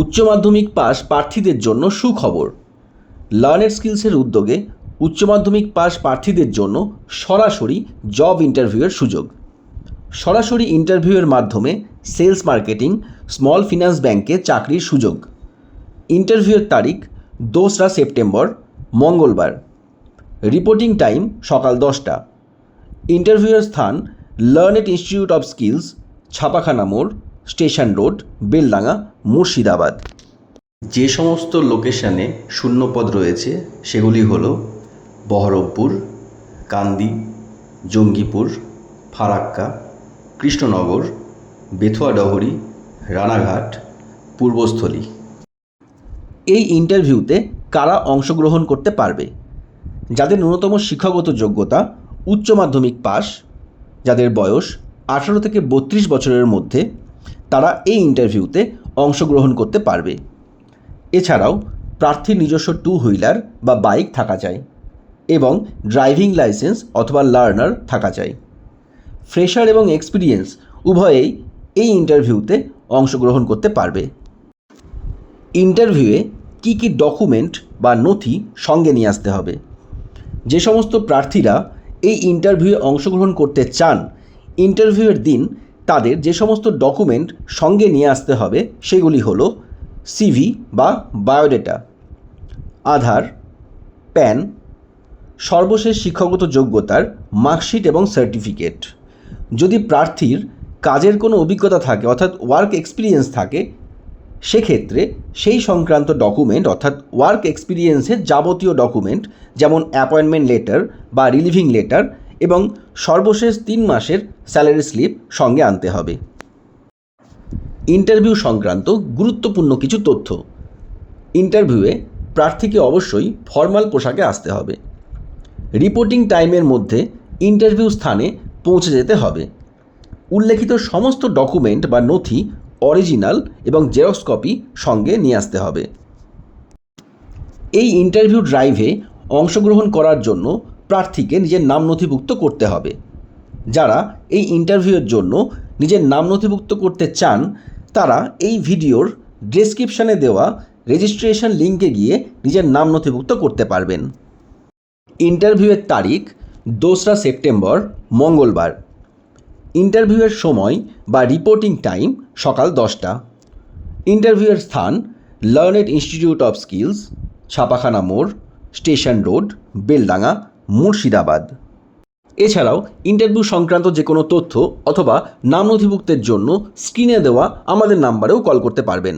উচ্চ মাধ্যমিক পাস প্রার্থীদের জন্য সুখবর। লার্নেড স্কিলসের উদ্যোগে উচ্চ মাধ্যমিক পাস প্রার্থীদের জন্য সরাসরি জব ইন্টারভিউয়ের সুযোগ। সরাসরি ইন্টারভিউয়ের মাধ্যমে সেলস মার্কেটিং, স্মল ফিন্যান্স ব্যাংকে চাকরির সুযোগ। ইন্টারভিউয়ের তারিখ দোসরা সেপ্টেম্বর, মঙ্গলবার। রিপোর্টিং টাইম সকাল দশটা। ইন্টারভিউয়ের স্থান লার্নেট ইনস্টিটিউট অফ স্কিলস, ছাপাখানা মোড় স্টেশন রোড, বেলডাঙ্গা, মুর্শিদাবাদ। যে সমস্ত লোকেশানে শূন্যপদ রয়েছে, সেগুলি হলো বহরমপুর, কান্দি, জঙ্গিপুর, ফারাক্কা, কৃষ্ণনগর বেথুয়াডহরি রানাঘাট, পূর্বস্থলী। এই ইন্টারভিউতে কারা অংশগ্রহণ করতে পারবে? যাদের ন্যূনতম শিক্ষাগত যোগ্যতা উচ্চ মাধ্যমিক পাস যাদের বয়স আঠারো থেকে বত্রিশ বছরের মধ্যে তারা এই ইন্টারভিউতে অংশগ্রহণ করতে পারবে। এছাড়াও প্রার্থীর নিজস্ব টু হুইলার বা বাইক থাকা চাই এবং ড্রাইভিং লাইসেন্স অথবা লার্নার থাকা চাই। ফ্রেশার এবং এক্সপিরিয়েন্স উভয়েই এই ইন্টারভিউতে অংশগ্রহণ করতে পারবে। ইন্টারভিউয়ে কী কী ডকুমেন্ট বা নথি সঙ্গে নিয়ে আসতে হবে? যে সমস্ত প্রার্থীরা এই ইন্টারভিউয়ে অংশগ্রহণ করতে চান ইন্টারভিউয়ের দিন তাদের যে সমস্ত ডকুমেন্ট সঙ্গে নিয়ে আসতে হবে, সেগুলি হলো সিভি বা বায়োডেটা, আধার, প্যান, সর্বশেষ শিক্ষাগত যোগ্যতার মার্কশিট এবং সার্টিফিকেট। যদি প্রার্থীর কাজের কোনো অভিজ্ঞতা থাকে, অর্থাৎ ওয়ার্ক এক্সপিরিয়েন্স থাকে, সেক্ষেত্রে সেই সংক্রান্ত ডকুমেন্ট অর্থাৎ ওয়ার্ক এক্সপিরিয়েন্সের যাবতীয় ডকুমেন্ট যেমন অ্যাপয়েন্টমেন্ট লেটার বা রিলিভিং লেটার এবং সর্বশেষ তিন মাসের স্যালারি স্লিপ সঙ্গে আনতে হবে। ইন্টারভিউ সংক্রান্ত গুরুত্বপূর্ণ কিছু তথ্য। ইন্টারভিউয়ে প্রার্থীকে অবশ্যই ফর্মাল পোশাকে আসতে হবে। রিপোর্টিং টাইমের মধ্যে ইন্টারভিউ স্থানে পৌঁছে যেতে হবে। উল্লেখিত সমস্ত ডকুমেন্ট বা নথি অরিজিনাল এবং জেরক্স কপি সঙ্গে নিয়ে আসতে হবে। এই ইন্টারভিউ ড্রাইভে অংশগ্রহণ করার জন্য প্রার্থীকে নিজের নাম নথিভুক্ত করতে হবে। যারা এই ইন্টারভিউয়ের জন্য নিজের নাম নথিভুক্ত করতে চান, তারা এই ভিডিওর ডেসক্রিপশানে দেওয়া রেজিস্ট্রেশন লিঙ্কে গিয়ে নিজের নাম নথিভুক্ত করতে পারবেন। ইন্টারভিউয়ের তারিখ দোসরা সেপ্টেম্বর, মঙ্গলবার। ইন্টারভিউয়ের সময় বা রিপোর্টিং টাইম সকাল দশটা। ইন্টারভিউয়ের স্থান লার্নেড ইনস্টিটিউট অফ স্কিলস ছাপাখানা মোড়, স্টেশন রোড, বেলডাঙ্গা। মুর্শিদাবাদ। এছাড়াও ইন্টারভিউ সংক্রান্ত যে কোনো তথ্য অথবা নাম নথিভুক্তের জন্য স্ক্রিনে দেওয়া আমাদের নাম্বারেও কল করতে পারবেন।